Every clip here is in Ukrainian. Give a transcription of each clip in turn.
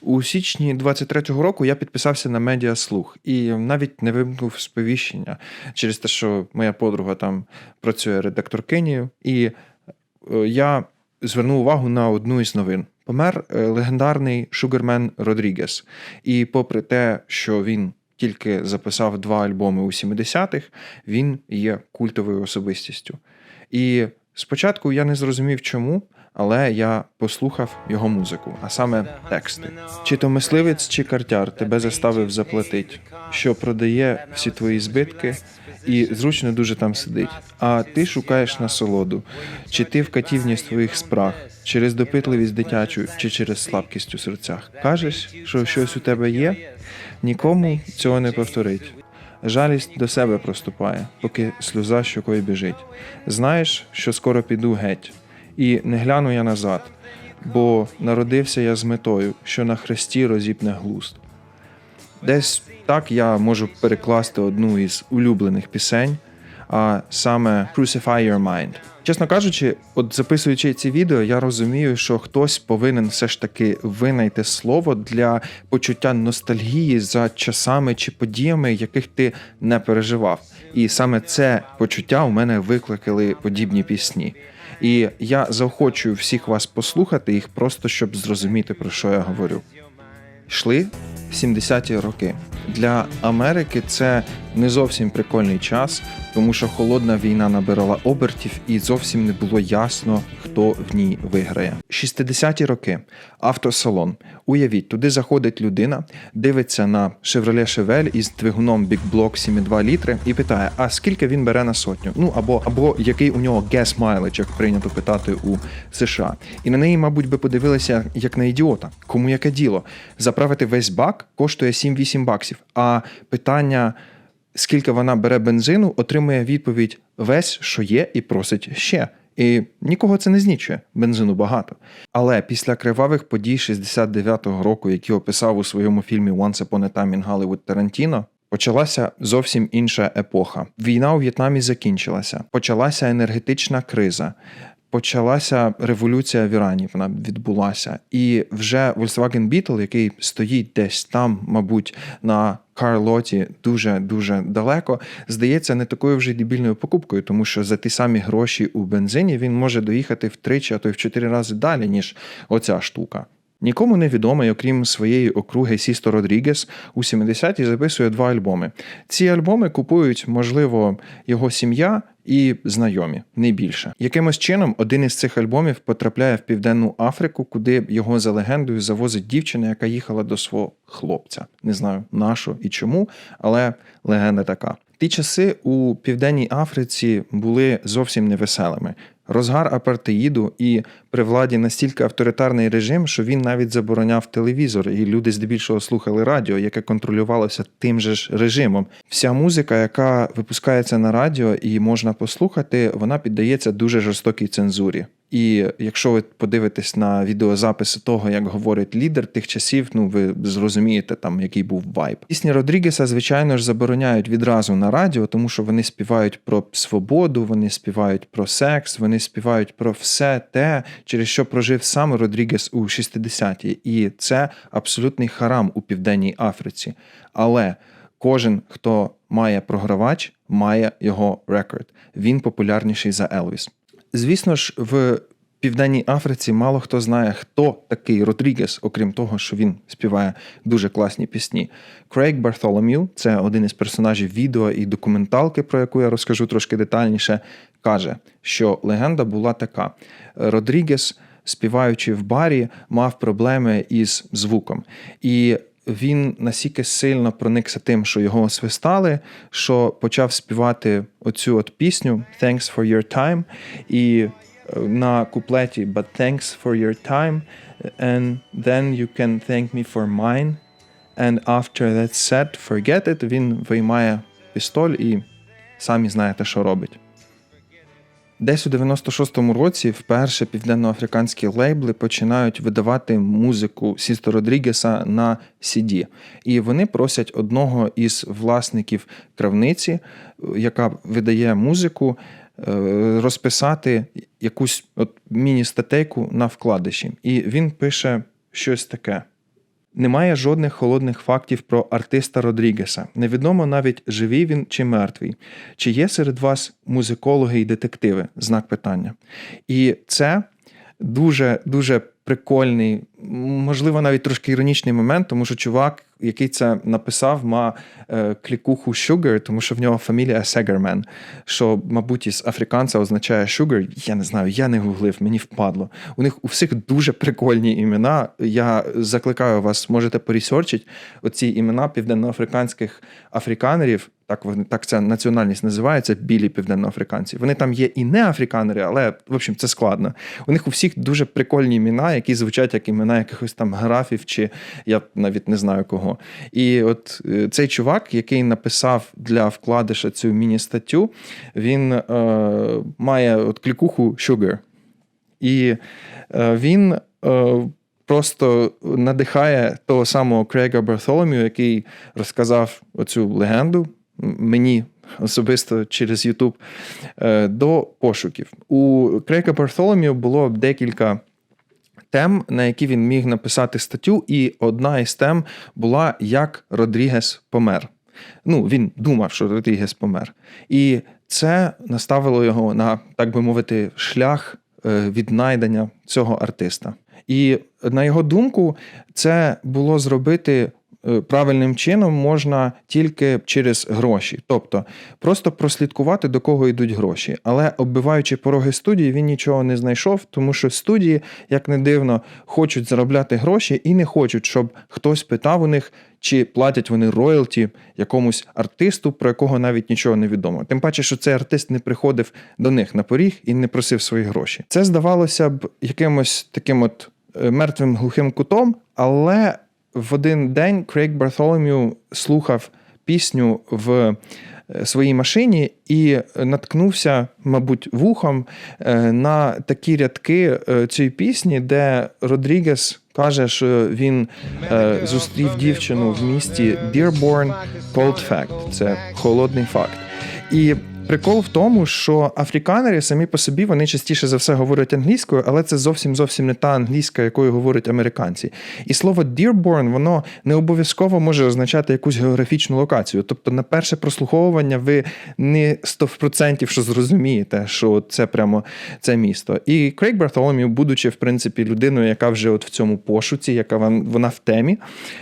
У січні 23-го року я підписався на медіаслух і навіть не вимкнув сповіщення через те, що моя подруга там працює редакторкинею, і е, я звернув увагу на одну із новин. Помер е, легендарний Шугармен Родрігес. І попри те, що він тільки записав два альбоми у 70-х, він є культовою особистістю. І спочатку я не зрозумів, чому, але я послухав його музику, а саме тексти. Чи то мисливець, чи картяр тебе заставив заплатить, що продає всі твої збитки, і зручно дуже там сидить. А ти шукаєш насолоду, чи ти в катівні своїх спраг, через допитливість дитячу, чи через слабкість у серцях. Кажеш, що щось у тебе є, нікому цього не повторить. Жалість до себе проступає, поки сльоза щокою біжить. Знаєш, що скоро піду геть, і не гляну я назад, бо народився я з метою, що на хресті розіпне глузд. Десь так я можу перекласти одну із улюблених пісень, а саме Crucify Your Mind. Чесно кажучи, от записуючи ці відео, я розумію, що хтось повинен все ж таки винайти слово для почуття ностальгії за часами чи подіями, яких ти не переживав. І саме це почуття у мене викликали подібні пісні. І я заохочую всіх вас послухати їх, просто щоб зрозуміти, про що я говорю. Йшли 70-ті роки. Для Америки це не зовсім прикольний час, тому що холодна війна набирала обертів і зовсім не було ясно, хто в ній виграє. 60-ті роки. Автосалон. Уявіть, туди заходить людина, дивиться на Chevrolet Chevelle із двигуном Big Block 7,2 літри і питає: а скільки він бере на сотню? Ну або або який у нього gas mileage, як прийнято питати у США. І на неї, мабуть, би подивилися як на ідіота. Кому яке діло? Заправити весь бак коштує 7-8 баксів. А питання. Скільки вона бере бензину, отримує відповідь весь, що є, і просить ще. І нікого це не знічує, бензину багато. Але після кривавих подій 69-го року, які описав у своєму фільмі Once Upon a Time in Hollywood Тарантіно, почалася зовсім інша епоха. Війна у В'єтнамі закінчилася, почалася енергетична криза. Почалася революція в Ірані, вона відбулася, і вже Volkswagen Beetle, який стоїть десь там, мабуть, на Карлоті дуже дуже далеко, здається не такою вже дебільною покупкою, тому що за ті самі гроші у бензині він може доїхати втричі, а то й в чотири рази далі, ніж оця штука. Нікому не відомий, окрім своєї округи Сісто Родрігес, у 70-ті записує два альбоми. Ці альбоми купують, можливо, його сім'я і знайомі, не більше. Якимось чином один із цих альбомів потрапляє в Південну Африку, куди його за легендою завозить дівчина, яка їхала до свого хлопця. Не знаю нашу і чому, але легенда така. Ті часи у Південній Африці були зовсім невеселими. Розгар апартеїду і при владі настільки авторитарний режим, що він навіть забороняв телевізор, і люди здебільшого слухали радіо, яке контролювалося тим же ж режимом. Вся музика, яка випускається на радіо і можна послухати, вона піддається дуже жорстокій цензурі. І якщо ви подивитесь на відеозаписи того, як говорить лідер тих часів, ну ви зрозумієте там, який був вайб. Пісні Родрігеса, звичайно ж, забороняють відразу на радіо, тому що вони співають про свободу, вони співають про секс, вони співають про все те, через що прожив сам Родрігес у 60-ті. І це абсолютний харам у Південній Африці. Але кожен, хто має програвач, має його рекорд. Він популярніший за Елвіс. Звісно ж, в Південній Африці мало хто знає, хто такий Родрігес, окрім того, що він співає дуже класні пісні. Крейг Бартолом'ю, це один із персонажів відео і документалки, про яку я розкажу трошки детальніше, каже, що легенда була така: Родрігес, співаючи в барі, мав проблеми із звуком. І він настільки сильно проникся тим, що його освистали, що почав співати оцю от пісню Thanks for your time. І е, на куплеті But thanks for your time, and then you can thank me for mine. And after that's said, forget it, він виймає пістоль і самі знаєте, що робить. Десь у 96-му році вперше південноафриканські лейбли починають видавати музику Сісто Родрігеса на CD. І вони просять одного із власників кравниці, яка видає музику, е, розписати якусь от міні-статейку на вкладиші. І він пише щось таке. Немає жодних холодних фактів про артиста Родрігеса. Невідомо навіть живий він чи мертвий. Чи є серед вас музикологи і детективи? Знак питання. І це дуже дуже прикольний, можливо, навіть трошки іронічний момент, тому що чувак, який це написав, ма е, клікуху Sugar, тому що в нього фамілія Сегермен, що, мабуть, із африканця означає Sugar. Я не знаю, я не гуглив, мені впадло. У них у всіх дуже прикольні імена. Я закликаю вас, можете порісерчити оці імена південноафриканських африканерів так вони так ця національність називається білі південноафриканці. Вони там є і не африканери, але в общем це складно. У них у всіх дуже прикольні імена, які звучать як імена якихось там графів, чи я навіть не знаю кого. І от е, цей чувак, який написав для вкладиша цю міні-статтю, він е, має от клікуху Sugar. І е, він. Е, Просто надихає того самого Крейга Бартоломію, який розказав оцю легенду мені особисто через YouTube е, до пошуків. У Крейка Бартоломію було декілька. Тем, на які він міг написати статтю, і одна із тем була як Родрігес помер. Ну, він думав, що Родрігес помер. І це наставило його на, так би мовити, шлях е, віднайдення цього артиста. І на його думку, це було зробити правильним чином можна тільки через гроші, тобто просто прослідкувати, до кого йдуть гроші. Але оббиваючи пороги студії, він нічого не знайшов, тому що студії, як не дивно, хочуть заробляти гроші і не хочуть, щоб хтось питав у них. Чи платять вони роялті якомусь артисту, про якого навіть нічого не відомо. Тим паче, що цей артист не приходив до них на поріг і не просив свої гроші. Це здавалося б якимось таким от е, мертвим глухим кутом, але в один день Крейг Бартоломю слухав пісню в е, своїй машині і наткнувся, мабуть, вухом е, на такі рядки е, цієї пісні, де Родрігес каже, що він зустрів дівчину в місті Dearborn Cold Fact. Це холодний факт. І Прикол в тому, що африканери самі по собі вони частіше за все говорять англійською, але це зовсім зовсім не та англійська, якою говорять американці. І слово Dearborn, воно не обов'язково може означати якусь географічну локацію. Тобто, на перше прослуховування ви не 100% що зрозумієте, що це прямо це місто. І Крейг Бартоломів, будучи в принципі людиною, яка вже от в цьому пошуці, яка вона в темі,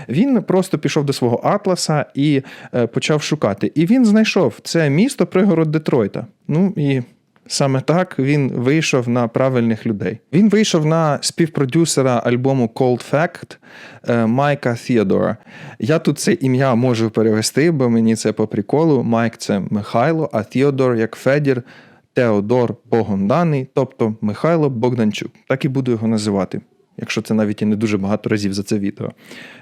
він просто пішов до свого атласа і е, почав шукати. І він знайшов це місто пригород. Детройта. Ну і саме так він вийшов на правильних людей. Він вийшов на співпродюсера альбому Cold Fact е, Майка Theodora. Я тут це ім'я можу перевести, бо мені це по приколу. Майк це Михайло, а Theodor як Федір. Теодор Богом даний, тобто Михайло Богданчук. Так і буду його називати, якщо це навіть і не дуже багато разів за це відео.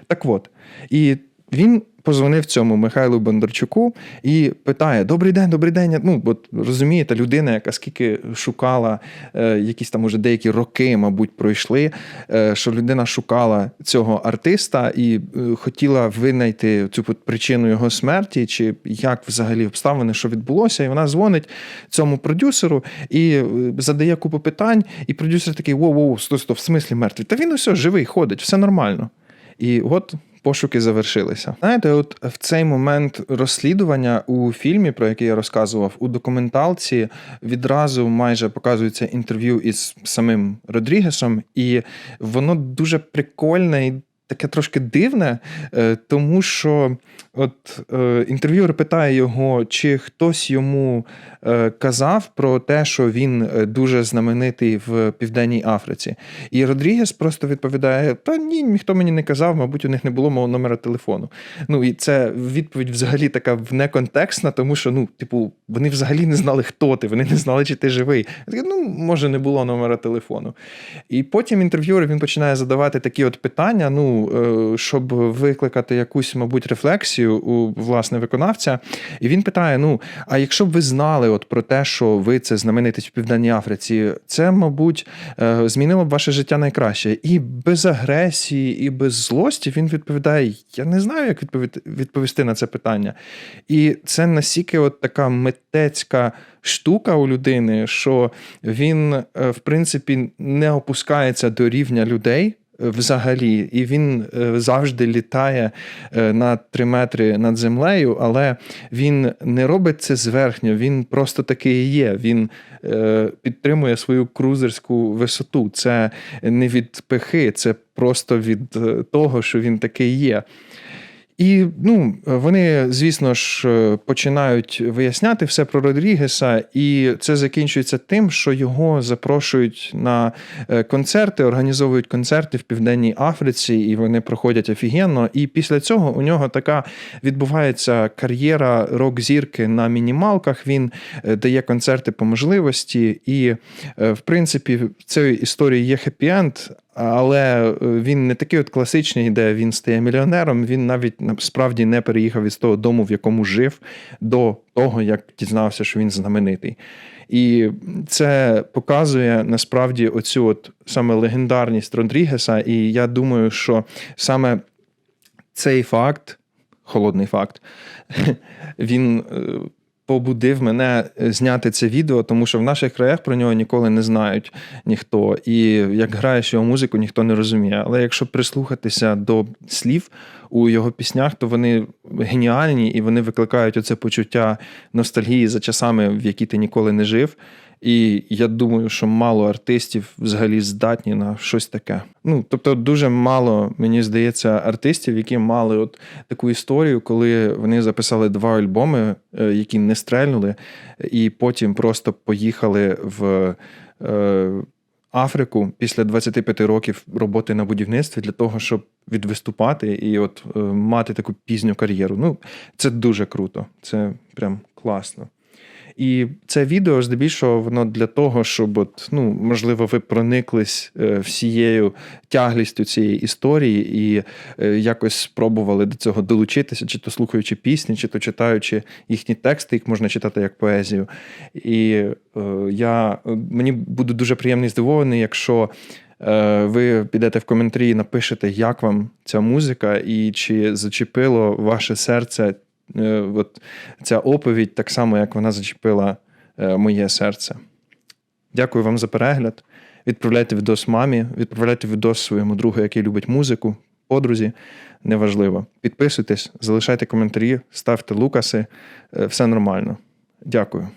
Так от, і він позвонив цьому Михайлу Бондарчуку і питає: Добрий день, добрий день. Ну, от розумієте, людина, яка скільки шукала, е, якісь там уже деякі роки, мабуть, пройшли, е, що людина шукала цього артиста і е, хотіла винайти цю причину його смерті, чи як взагалі обставини, що відбулося. І вона дзвонить цьому продюсеру і е, задає купу питань. І продюсер такий: воу-воу, сто, сто, в смислі мертвий. Та він усе живий, ходить, все нормально. І от пошуки завершилися. Знаєте, от в цей момент розслідування у фільмі, про який я розказував, у документалці відразу майже показується інтерв'ю із самим Родрігесом, і воно дуже прикольне і таке трошки дивне, е, тому що от е, інтерв'юер питає його, чи хтось йому е, казав про те, що він дуже знаменитий в Південній Африці. І Родрігес просто відповідає: Та ні, ніхто мені не казав, мабуть, у них не було мого номера телефону. Ну і це відповідь взагалі така неконтекстна, тому що, ну, типу, вони взагалі не знали, хто ти, вони не знали, чи ти живий. Ну, може, не було номера телефону. І потім інтерв'юер він починає задавати такі от питання. ну, Е, щоб викликати якусь, мабуть, рефлексію у власне виконавця. І він питає: ну, а якщо б ви знали от про те, що ви це знаменитість в Південній Африці, це, мабуть, е, змінило б ваше життя найкраще. І без агресії, і без злості він відповідає: Я не знаю, як відповісти на це питання. І це настільки от така митецька штука у людини, що він, е, в принципі, не опускається до рівня людей. Взагалі, і він е, завжди літає е, на 3 метри над землею, але він не робить це зверхньо, він просто такий є. Він е, підтримує свою крузерську висоту. Це не від пихи, це просто від е, того, що він такий є. І ну, вони, звісно ж, е, починають виясняти все про Родрігеса, і це закінчується тим, що його запрошують на е, концерти, організовують концерти в Південній Африці, і вони проходять офігенно. І після цього у нього така відбувається кар'єра рок-зірки на мінімалках. Він е, дає концерти по можливості, і, в принципі, в цій історії є хеппі-енд, але е, він не такий от класичний, де він стає мільйонером. Він навіть насправді не переїхав із того дому, в якому жив, до того, як дізнався, що він знаменитий. І це показує насправді оцю от саме легендарність Родрігеса. І я думаю, що саме цей факт, холодний факт, він е, побудив мене е, зняти це відео, тому що в наших краях про нього ніколи не знають ніхто. І як граєш його музику, ніхто не розуміє. Але якщо прислухатися до слів у його піснях, то вони геніальні і вони викликають оце почуття ностальгії за часами, в які ти ніколи не жив. І я думаю, що мало артистів взагалі здатні на щось таке. Ну тобто, дуже мало, мені здається, артистів, які мали от таку історію, коли вони записали два альбоми, е, які не стрельнули, і потім просто поїхали в. Е, Африку після 25 років роботи на будівництві для того, щоб відвиступати і от е, мати таку пізню кар'єру. Ну, це дуже круто, це прям класно. І це відео здебільшого воно для того, щоб, от, ну, можливо, ви прониклись е, всією тяглістю цієї історії і е, якось спробували до цього долучитися, чи то слухаючи пісні, чи то читаючи їхні тексти, їх можна читати як поезію. І е, я мені буду дуже приємний здивований, якщо. Ви підете в коментарі і напишете, як вам ця музика, і чи зачепило ваше серце от ця оповідь, так само, як вона зачепила е, моє серце. Дякую вам за перегляд. Відправляйте відос мамі, відправляйте відос своєму другу, який любить музику, подрузі. Неважливо. Підписуйтесь, залишайте коментарі, ставте лукаси. Е, все нормально. Дякую.